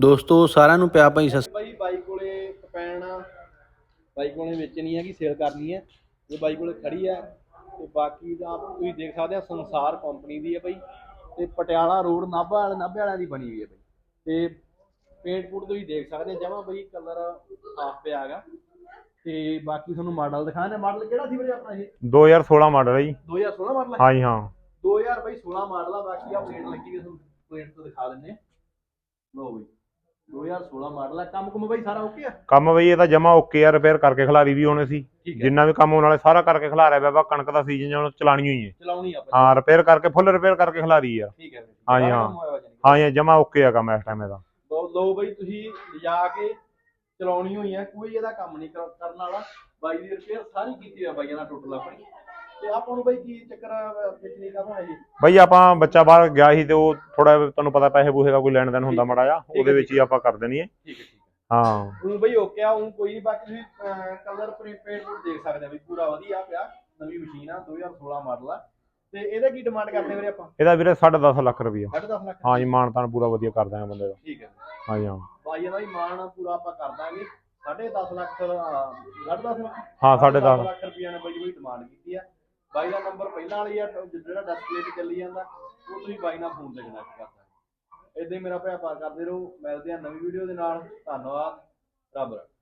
ਦੋਸਤੋ ਸਾਰਿਆਂ ਨੂੰ ਪਿਆ ਭਾਈ ਸਤਿ ਬਾਈ ਬਾਈ ਕੋਲੇ ਕਪੈਣ ਬਾਈ ਕੋਲੇ ਵੇਚਣੀ ਹੈ ਕਿ ਸੇਲ ਕਰਨੀ ਹੈ। ਇਹ ਬਾਈ ਕੋਲੇ ਖੜੀ ਹੈ ਤੇ ਬਾਕੀ ਦਾ ਤੁਸੀਂ ਦੇਖ ਸਕਦੇ ਆ ਸੰਸਾਰ ਕੰਪਨੀ ਦੀ ਹੈ ਬਾਈ। ਤੇ ਪਟਿਆਲਾ ਰੋਡ ਨਾਭਾ ਵਾਲੇ ਨਾਭੇ ਵਾਲਿਆਂ ਦੀ ਬਣੀ ਹੋਈ ਹੈ ਬਾਈ। ਤੇ ਪੇਂਟ ਪੂਟ ਤੁਸੀਂ ਦੇਖ ਸਕਦੇ ਜਮਾ ਬਾਈ ਕਲਰ ਸਾਫ਼ ਪਿਆ ਹੈਗਾ। ਤੇ ਬਾਕੀ ਤੁਹਾਨੂੰ ਮਾਡਲ ਦਿਖਾਣੇ ਮਾਡਲ ਕਿਹੜਾ ਸੀ ਵੀਰੇ ਆਪਣਾ ਇਹ? 2016 ਮਾਡਲ ਹੈ ਜੀ। 2016 ਮਾਡਲ ਹੈ ਹਾਂਜੀ ਹਾਂ। 2000 ਬਾਈ 16 ਮਾਡਲ ਆ। ਬਾਕੀ ਆ ਪਲੇਟ ਲੱਗੀ ਵੀ ਤੁਹਾਨੂੰ ਪਲੇਟ ਤੋਂ ਦਿਖਾ ਦਿੰਨੇ ਲਓ ਬਈ। 2016 ਮਾਡਲ ਆ ਕੰਮ ਕੁਮ ਬਾਈ ਸਾਰਾ ਓਕੇ ਆ? ਕੰਮ ਬਈ ਇਹ ਤਾਂ ਜਮਾ ਓਕੇ ਆ ਰਿਪੇਅਰ ਕਰਕੇ ਖਿਲਾਰੀ ਵੀ ਹੋਣੇ ਸੀ ਠੀਕ ਹੈ ਜਿੰਨਾ ਵੀ ਕੰਮ ਹੋਣ ਵਾਲੇ ਸਾਰਾ ਕਰਕੇ ਖਿਲਾਰਿਆ ਪਿਆ ਵਾ ਕਣਕ ਦਾ ਸੀਜ਼ਨ ਜਦੋਂ ਚਲਾਣੀ ਹੋਈ ਹੈ। ਚਲਾਉਣੀ ਆ ਹਾਂ ਰਿਪੇਅਰ ਕਰਕੇ ਫੁੱਲ ਰਿਪੇਅਰ ਕਰਕੇ ਖਿਲਾਰੀ ਆ। ਠੀਕ ਹੈ ਹਾਂ। ਹਾਂ ਇਹ ਜਮਾ ਓਕੇ ਆ ਕੰਮ ਇਸ ਟਾਈਮ ਇਹਦਾ। ਲਓ ਬਈ ਤੁਸੀਂ ਲਿਜਾ ਕੇ ਚਲਾਉਣੀ ਹੋਈ ਆ ਕੋਈ ਇਹਦਾ ਕੰਮ ਨਹੀਂ ਕਰ- ਕਰਨ ਵਾਲਾ। ਬਾਈ ਦੀ ਰਿਪੇਅਰ ਸਾਰੀ ਕੀਤੀ ਆ ਬਾਈਆਂ ਨਾਲ ਟੋਟਲ ਆਪਣੀ। ਤੇ ਆਪਾਂ ਨੂੰ ਬਾਈ ਕੀ ਚੱਕਰ ਪਿਛਲੀ ਕਦੋਂ ਹੈ ਜੀ? ਬਈ ਆਪਾਂ ਬੱਚਾ ਬਾਹਰ ਗਿਆ ਸੀ ਤੇ ਉਹ ਥੋੜਾ ਤੁਹਾਨੂੰ ਪਤਾ ਪੈਸੇ ਪੂਸੇ ਦਾ ਕੋਈ ਲੈਣ ਦੇਣ ਹੁੰਦਾ ਮਾੜਾ ਜਾ ਉਹਦੇ ਵਿੱਚ ਹੀ ਆਪਾਂ ਕਰ ਦੇਣੀ ਹੈ। ਠੀਕ ਹੈ ਠੀਕ ਹੈ। ਉਹ ਬਈ ਓਕੇ ਆ ਉਹ ਕੋਈ ਨਹੀਂ ਬਾਕੀ ਤੁਸੀਂ ਕਲਰ ਪ੍ਰੀਪੇਡ ਨੂੰ ਦੇਖ ਸਕਦੇ ਆ ਵੀ ਪੂਰਾ ਵਧੀਆ ਪਿਆ ਨਵੀਂ ਮਸ਼ੀਨ ਆ 2016 ਮਾਡਲ ਆ। ਤੇ ਇਹਦਾ ਕੀ ਡਿਮਾਂਡ ਕਰਦੇ ਵੀਰੇ ਆਪਾਂ? ਇਹਦਾ ਵੀਰੇ 10.5 ਲੱਖ ਰੁਪਈਆ। 10.5 ਲੱਖ? ਹਾਂ ਜੀ ਮਾਨਤਾਨ ਪੂਰਾ ਵਧੀਆ ਕਰ ਦਾਂਗੇ ਬੰਦੇ ਦਾ। ਠੀਕ ਹੈ। ਹਾਂ ਜੀ ਹਾਂ। ਬਾਈਆਂ ਦਾ ਵੀ ਮਾਣ ਪੂਰਾ ਆਪਾਂ ਕਰ ਦਾਂਗੇ। 10.5 ਲੱਖ 10.5 ਲੱਖ? ਹਾਂ 10.5 ਲੱਖ ਰੁਪਈਆ ਨੇ ਬਾਈ ਕੋਈ ਡਿਮਾਂਡ ਕੀਤੀ ਆ। ਬਾਈ ਦਾ ਨੰਬਰ ਪਹਿਲਾਂ ਵਾਲੀ ਆ ਜਿਹੜਾ ਡਿਸਪਲੇ ਤੇ ਚੱਲੀ ਜਾਂਦਾ, ਉਹ ਤੁਸੀਂ ਬਾਈ ਨਾਲ ਫੋਨ ਤੇ ਕਨੈਕਟ ਕਰ ਸਕਦੇ ਇਦਾਂ ਹੀ ਮੇਰਾ ਭਰਾ ਪਾਰ ਕਰਦੇ ਰਹੋ, ਮਿਲਦੇ ਆ ਨਵੀਂ ਵੀਡੀਓ ਦੇ ਨਾਲ। ਧੰਨਵਾਦ, ਰੱਬ ਰੱਖੇ।